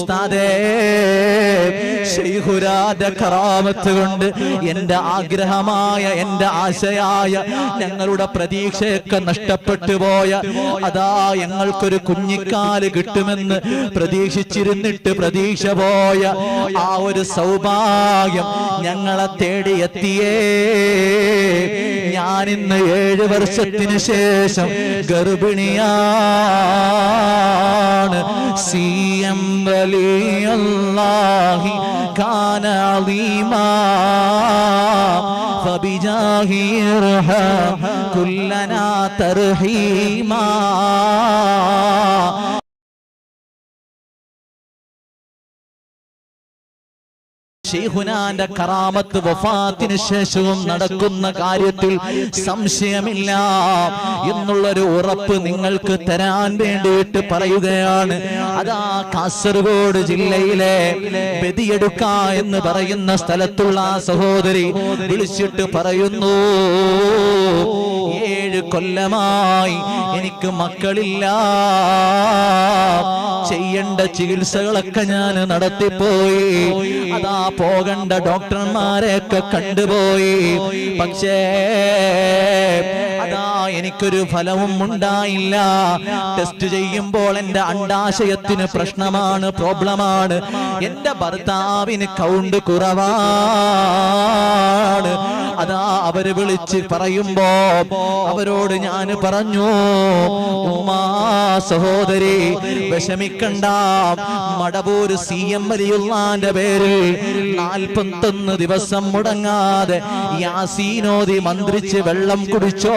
ഉസ്താദേ കറാമത്ത് കൊണ്ട് എന്റെ ആഗ്രഹമായ എന്റെ ആശയായ ഞങ്ങളുടെ പ്രതീക്ഷയൊക്കെ നഷ്ടപ്പെട്ടു പോയ അതാ ഞങ്ങൾക്കൊരു കുഞ്ഞിക്കാൽ കിട്ടുമെന്ന് പ്രതീക്ഷിച്ചിരുന്നിട്ട് പ്രതീക്ഷ പോയ ആ ഒരു സൗഭാഗ്യം ഞങ്ങളെ തേടി എത്തിയേ ഞാനിന്ന് ഏഴ് വർഷത്തിന് ശേഷം ഗർഭിണിയാണ്. സി عظيما فبجاه ارحم كلنا ترحيما ഷെയ്ഖുനാന്റെ കറാമത്ത് വഫാത്തിന് ശേഷവും നടക്കുന്ന കാര്യത്തിൽ സംശയമില്ല എന്നുള്ളൊരു ഉറപ്പ് നിങ്ങൾക്ക് തരാൻ വേണ്ടിയിട്ട് പറയുകയാണ്. അതാ കാസർഗോഡ് ജില്ലയിലെ ബദിയെടുക്ക എന്ന് പറയുന്ന സ്ഥലത്തുള്ള സഹോദരി വിളിച്ചിട്ട് പറയുന്നു കൊല്ലമായി എനിക്ക് മക്കളില്ല. ചെയ്യേണ്ട ചികിത്സകളൊക്കെ ഞാൻ നടത്തിപ്പോയി. അതാ പോകണ്ട ഡോക്ടർമാരെയൊക്കെ കണ്ടുപോയി. പക്ഷേ എനിക്കൊരു ഫലവും ഉണ്ടായില്ല. ടെസ്റ്റ് ചെയ്യുമ്പോൾ എന്റെ അണ്ടാശയത്തിന് പ്രശ്നമാണ് പ്രോബ്ലമാണ്. എന്റെ ഭർത്താവിന് കൗണ്ട് കുറവാണ്. അതാ അവർ വിളിച്ച് പറയുമ്പോ അവരോട് ഞാൻ പറഞ്ഞു ഉമാ സഹോദരി വിഷമിക്കണ്ട. മടവൂര് സി എം വലിയുള്ളാന്റെ പേരിൽ നാൽപ്പത്തൊന്ന് ദിവസം മുടങ്ങാതെ യാസീനോതി മന്ത്രിച്ച് വെള്ളം കുടിച്ചോ.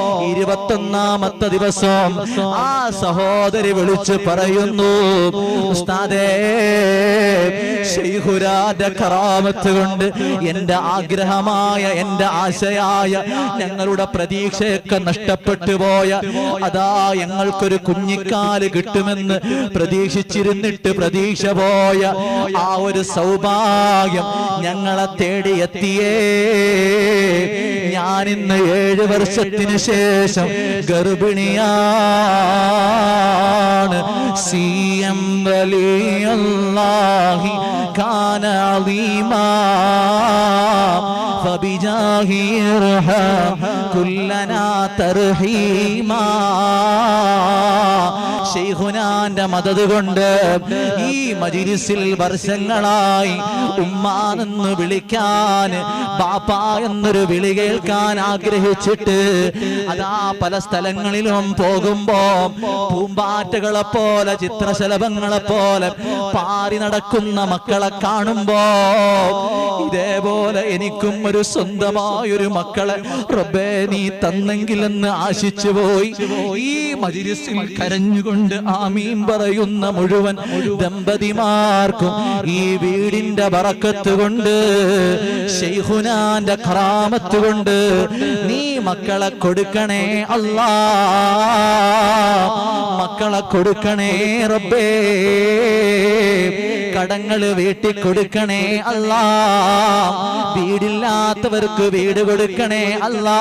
ഇരുപത്തൊന്നാമത്തെ ദിവസം ആ സഹോദരി വിളിച്ച് പറയുന്നു കറാമത്ത് കൊണ്ട് എന്റെ ആഗ്രഹമായ എന്റെ ആശയായ ഞങ്ങളുടെ പ്രതീക്ഷയൊക്കെ നഷ്ടപ്പെട്ടു പോയ അതാ ഞങ്ങൾക്കൊരു കുഞ്ഞിക്കാൽ കിട്ടുമെന്ന് പ്രതീക്ഷിച്ചിരുന്നിട്ട് പ്രതീക്ഷ പോയ ആ ഒരു സൗഭാഗ്യം ഞങ്ങളെ തേടിയെത്തിയേ. ഞാനിന്ന് ഏഴ് വർഷത്തിന് ശേഷം ഗർഭിണിയാണ്. സി എം വലിയല്ലാഹി കാന അളീമാ فبجاه ارحم كلنا ترحيما ഷെയ്ഖുനാന്റെ മദത് കൊണ്ട് ഈ മജിരിസിൽ വർഷങ്ങളായി ഉമ്മാനെന്ന് വിളിക്കാൻ ബാപ്പ എന്നൊരു വിളി കേൾക്കാൻ ആഗ്രഹിച്ചിട്ട് അതാ പല സ്ഥലങ്ങളിലും പോകുമ്പോ പൂമ്പാറ്റകളെ പോലെ ചിത്രശലഭങ്ങളെ പോലെ പാറി നടക്കുന്ന മക്കളെ കാണുമ്പോ ഇതേപോലെ എനിക്കും ഒരു സ്വന്തമായൊരു മക്കളെ റബ്ബേ നീ തന്നെങ്കിലെന്ന് ആശിച്ചു പോയി. ഈ മജിരിസിൽ കരഞ്ഞുകൊണ്ട് ആമീൻ പറയുന്ന മുഴുവൻ ദമ്പതിമാർക്കും ഈ വീടിന്റെ ബറക്കത്ത് കൊണ്ട് ഷെയ്ഹുനാന്റെ ഖറാമത്ത് കൊണ്ട് നീ മക്കളെ കൊടുക്കണേ അല്ലാ. മക്കളെ കൊടുക്കണേ റബ്ബേ. കടങ്ങൾ വീട്ടിൽ കൊടുക്കണേ അല്ല. വീടില്ലാത്തവർക്ക് വീട് കൊടുക്കണേ അല്ലാ.